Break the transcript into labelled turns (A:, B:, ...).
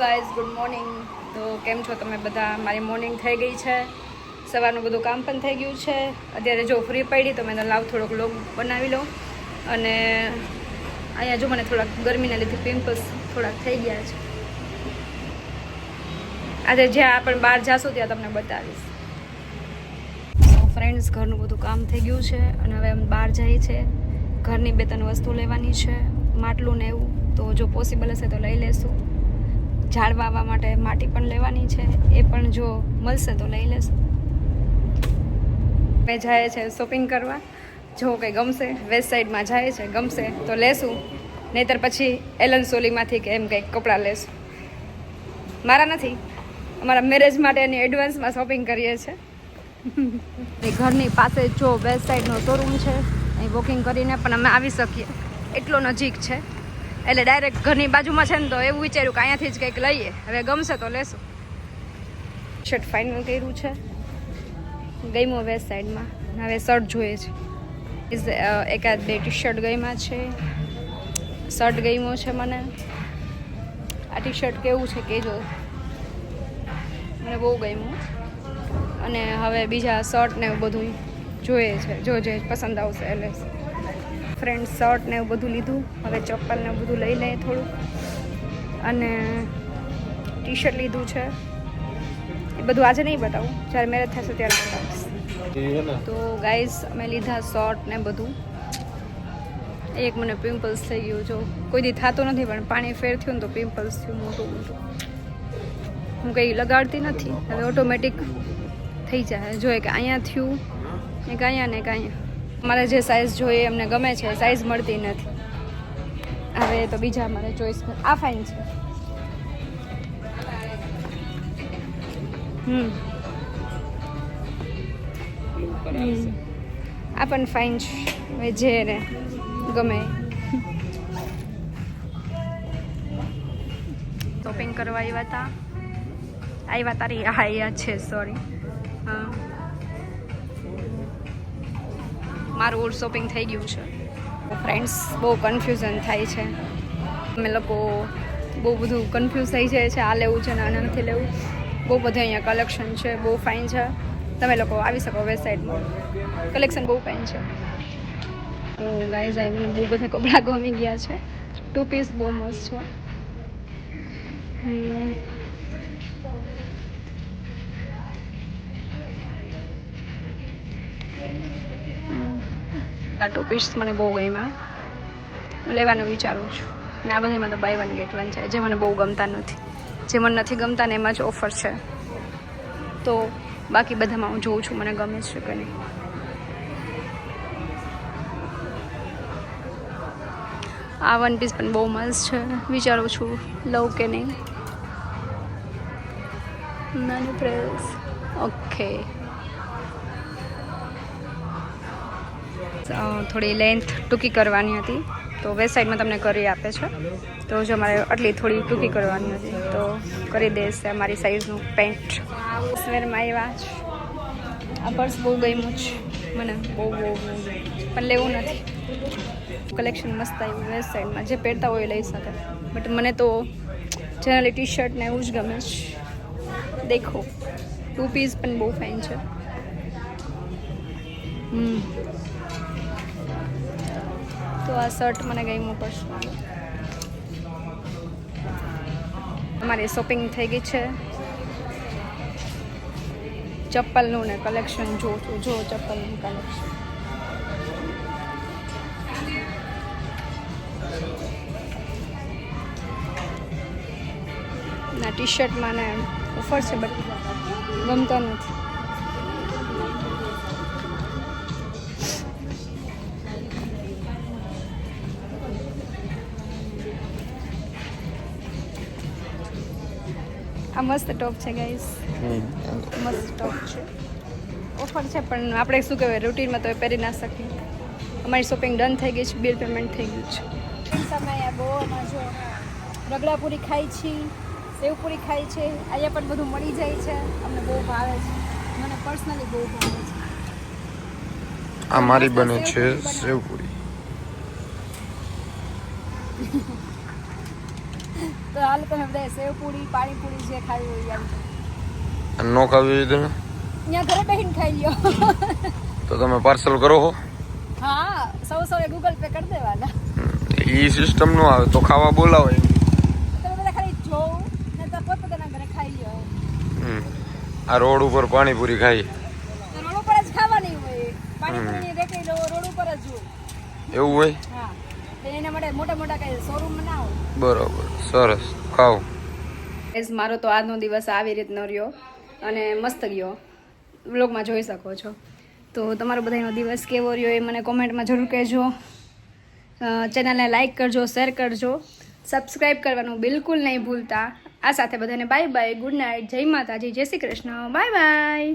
A: Guys good morning તો કેમ છો તમે બધા? મારી મોર્નિંગ થઈ ગઈ છે. સવારનું બધું કામ પણ થઈ ગયું છે. અત્યારે જો ફ્રી પડી તો મેં લાવ થોડોક લોગ બનાવી લઉં. અને અહીંયા જો મને થોડાક ગરમીના લીધે પિમ્પલ્સ થોડાક થઈ ગયા છે. આજે જ્યાં આપણે બહાર જાશું ત્યાં તમને બતાવીશ. ફ્રેન્ડ્સ ઘરનું બધું કામ થઈ ગયું છે અને હવે અમે બહાર જઈએ છે ઘરની બે ત્રણ વસ્તુ લેવાની છે, માટલું ને એવું. તો જો પોસિબલ હશે તો લઈ લેશું. ઝાડ વાવવા માટે માટી પણ લેવાની છે. એ પણ જો મળશે તો લઈ લેશું. મેં જાય છે શોપિંગ કરવા. જો કંઈ ગમશે વેસ્ટ સાઈડમાં જાય છે, ગમશે તો લેશું. નહીતર પછી એલન સોલીમાંથી કે એમ કંઈક કપડાં લેશું. મારા નથી. અમારા મેરેજ માટેની એડવાન્સમાં શોપિંગ કરીએ છીએ ઘરની પાસે જો વેસ્ટ સાઈડનો શોરૂમ છે, અહીં વોકિંગ કરીને પણ અમે આવી શકીએ. એટલો નજીક છે. એટલે ડાયરેક્ટ ઘરની બાજુમાં છે ને તો એવું વિચાર્યું કે અહીંયાથી જ કંઈક લઈએ. હવે ગમશે તો લેશું. શર્ટ ફાઇનલ કર્યું છે. ગઈમો વેસ્ટ સાઈડમાં હવે શર્ટ જોઈએ છે. ઇઝ એકાદ બે ટી શર્ટ ગઈમાં છે. શર્ટ ગઈમો છે મને. આ ટી શર્ટ કેવું છે કેજો. મને બહુ ગમ્યું. અને હવે બીજા શર્ટ ને બધું જોઈએ છે. જો જે પસંદ આવશે એટલે ફ્રેન્ડ શર્ટ ને એવું બધું લીધું. હવે ચપ્પલ ને બધું લઈ લઈએ થોડું અને ટી શર્ટ લીધું છે. એ બધું આજે નહીં બતાવું. જ્યારે મેરેજ થશે ત્યારે બતાવીશ. તો ગાઈઝ અમે લીધા શર્ટ ને બધું. એક મને પિમ્પલ્સ થઈ ગયું જો. કોઈ દી થતું નથી પણ પાણી ફેર થયું ને તો પિમ્પલ્સ થયું મોટું મોટું. હું કંઈ લગાડતી નથી. હવે ઓટોમેટિક થઈ જાય. જોઈએ કે અહીંયા થયું એક અહીંયા ને એક અહીંયા. મારે જે સાઇઝ જોઈએ એમને ગમે છે સાઇઝ મળતી નથી. હવે તો બીજા મારે ચોઈસ આ ફાઇન છે. હમ. આ પણ ફાઇન છે. હવે જે ને ગમે શોપિંગ કરવા આવ્યા હતા આવ્યા તારી અહીંયા છે સોરી મારું શોપિંગ થઈ ગયું છે. ફ્રેન્ડ્સ બહુ કન્ફ્યુઝન થાય છે. અમે લોકો બહુ બધું કન્ફ્યુઝ થઈ જાય છે, આ લેવું છે ને આ નથી લેવું. બહુ બધું અહીંયા કલેક્શન છે, બહુ ફાઇન છે. તમે લોકો આવી શકો વેબસાઇટમાં કલેક્શન બહુ ફાઇન છે. તો ગાઈઝ આવીને બહુ બધા કપડાં ગમી ગયા છે. ટુ પીસ બહુ મસ્ત છે. આ ટુ પીસ મને બહુ ગમ્યા. લેવાનું વિચારું છું. ને આ બધીમાં તો બાય વન ગેટ વન છે. જે મને બહુ ગમતા નથી. જે મને નથી ગમતા ને એમાં જ ઓફર છે. તો બાકી બધામાં હું જોઉં છું, મને ગમે છે કે નહીં. આ વન પીસ પણ બહુ મસ્ત છે. વિચારું છું, લઉં કે નહીં. નાનું પ્રેસ. ઓકે થોડી લેન્થ ટૂંકી કરવાની હતી. તો સાઈડમાં તમને કરી આપે છે. તો જો મારે આટલી થોડી ટૂંકી કરવાની હતી, તો કરી દેશે મારી સાઈઝનું પેન્ટ સ્વેરમાં આવ્યા આ પર્સ બહુ ગમ્યું છે મને બહુ બહુ પણ લેવું નથી. કલેક્શન મસ્ત આવ્યું સાઈડમાં જે પહેરતા હોય એ લઈ શકે. બટ મને તો જનરલી ટી શર્ટ ને એવું જ ગમે છે દેખો. ટુ પીસ પણ બહુ ફાઇન છે. તો આ શર્ટ મને ગમ્યું પડશે અમારી શોપિંગ થઈ ગઈ છે. ચપ્પલનું ને કલેક્શન જો જો ચપ્પલનું કલેક્શન ના ટી શર્ટમાં ને ઓફર છે બટ ગમતા નથી. આ મસ્ત ટોપ છે ગાઈસ મસ્ત ટોપ છે. ઓફર છે પણ આપણે શું કહેવાય રૂટીનમાં તો પહેરી ના શકીએ. અમારી શોપિંગ ડન થઈ ગઈ છે બિલ પેમેન્ટ થઈ ગયું છે. સમય ગોવામાં જો રગડાપુરી ખાઈ સેવ સેવપુરી ખાઈ છે અહીંયા પણ બધું મળી જાય છે. અમને બહુ ભાવે છે. મને પર્સનલી બહુ ભાવે છે.
B: આ મારી બને છે સેવપુરી
A: તો હાલ તમે બધા સેવ પૂરી પાણીપુરી જે ખાવી હોય એમ.
B: નો ખાવી હોય તમે?
A: ત્યાં ઘરે બેહીને ખાઈ લ્યો.
B: તો તમે પાર્સલ કરો હો.
A: હા સૌ સૌ એ ગૂગલ પે કરી દેવાના.
B: ઈ સિસ્ટમ નો આવે તો ખાવા બોલાવો એમ.
A: તમે બધા ખાલી જોવ ને તો પોતપોતાના ઘરે ખાઈ લ્યો.
B: આ રોડ ઉપર પાણીપુરી ખાઈ.
A: રોડ ઉપર જ ખાવાની હોય. પાણીપુરી રેકડી રોડ ઉપર જ હોય.
B: એવું હોય?
A: હા. એના માટે મોટા મોટા કઈ શોરૂમ હોય
B: બરોબર સરસ. ખાવ
A: એસ મારો તો આજનો દિવસ આવી રીતનો રહ્યો અને મસ્ત ગયો. વ્લોગમાં જોઈ શકો છો. તો તમારો બધાનો દિવસ કેવો રહ્યો એ મને કોમેન્ટમાં જરૂર કહેજો. ચેનલને લાઈક કરજો શેર કરજો. સબસ્ક્રાઈબ કરવાનું બિલકુલ નહીં ભૂલતા. આ સાથે બધાને બાય બાય ગુડ નાઇટ જય માતાજી જય શ્રી કૃષ્ણ. Bye bye